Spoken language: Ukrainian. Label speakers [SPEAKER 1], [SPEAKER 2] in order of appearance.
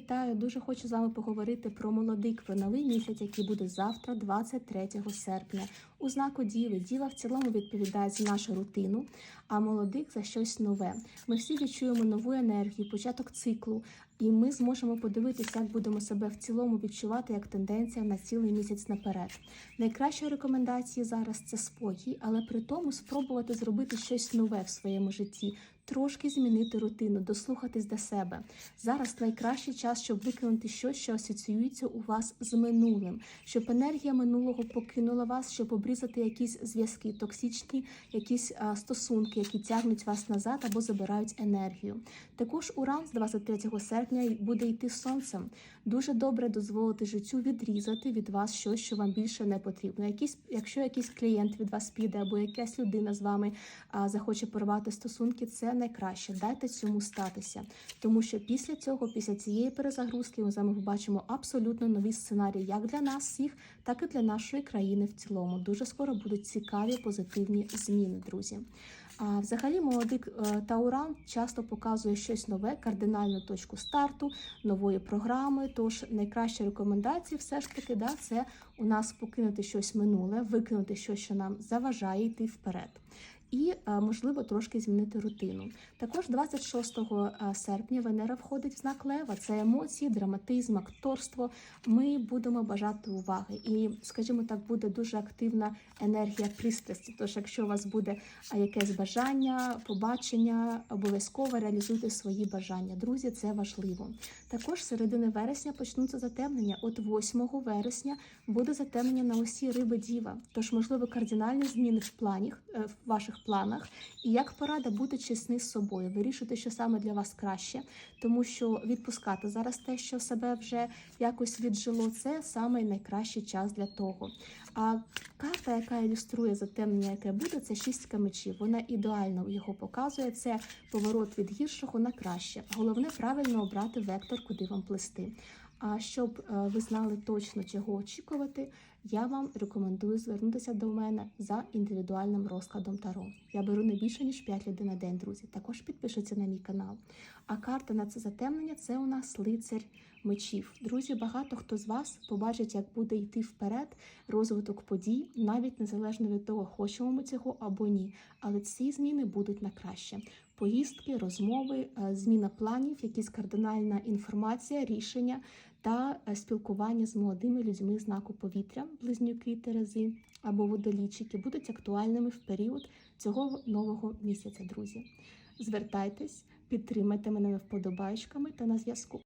[SPEAKER 1] вітаю! Дуже хочу з вами поговорити про молодик, про новий місяць, який буде завтра, 23 серпня. У знаку Діви. Діва в цілому відповідає за нашу рутину, а молодик за щось нове. Ми всі відчуємо нову енергію, початок циклу, і ми зможемо подивитися, як будемо себе в цілому відчувати як тенденція на цілий місяць наперед. Найкращі рекомендації зараз це спокій, але при тому спробувати зробити щось нове в своєму житті. Трошки змінити рутину, дослухатись до себе. Зараз найкращий час, щоб викинути щось, що асоціюється у вас з минулим, щоб енергія минулого покинула вас, щоб обрізати якісь зв'язки, токсичні, якісь а, стосунки, які тягнуть вас назад або забирають енергію. Також уран з 23 серпня буде йти сонцем. Дуже добре дозволити життю відрізати від вас щось, що вам більше не потрібно. Якийсь, якщо якийсь клієнт від вас піде, або якась людина з вами а, захоче порвати стосунки, це найкраще. Дайте цьому статися, тому що після цього, після цієї перезагрузки, ми з вами побачимо абсолютно новий сценарій, як для нас всіх, так і для нашої країни в цілому. Дуже скоро будуть цікаві позитивні зміни, друзі. Взагалі, молодик е, Тауран часто показує щось нове, кардинальну точку старту, нової програми. Тож найкращі рекомендації, все ж таки, да, це у нас покинути щось минуле, викинути щось, що нам заважає йти вперед. І е, можливо трошки змінити рутину. Також 26 е, серпня Венера входить в знак Лева. Це емоції, драматизм, акторство. Ми будемо бажати уваги, і, скажімо так, буде дуже активна енергія пристрасті. Тож, якщо у вас буде е, якесь бажання, побачення, обов'язково реалізуйте свої бажання. Друзі, це важливо. Також середини вересня почнуться затемнення. От 8 вересня буде затемнення на усі риби діва. Тож, можливо, кардинальні зміни в плані е, в ваших планах. І як порада бути чесні з собою, вирішити, що саме для вас краще, тому що відпускати зараз те, що себе вже якось віджило, це саме найкращий час для того. А карта, яка ілюструє затемнення, яке буде, це шістка мечів. Вона ідеально його показує. Це поворот від гіршого на краще. Головне правильно обрати вектор, куди вам плести. А щоб е, ви знали точно, чого очікувати, я вам рекомендую звернутися до мене за індивідуальним розкладом Таро. Я беру не більше ніж 5 людей на день, друзі. Також підпишіться на мій канал. А карта на це затемнення це у нас лицар мечів. Друзі, багато хто з вас побачить, як буде йти вперед розвиток подій, навіть незалежно від того, хочемо ми цього або ні. Але ці зміни будуть на краще. Поїздки, розмови, е, зміна планів, якісь кардинальна інформація, рішення та е, спілкування з молодими людьми знаку повітря, близнюки, терези або водолічики будуть актуальними в період цього нового місяця, друзі. Звертайтесь, підтримайте мене вподобайками та на зв'язку.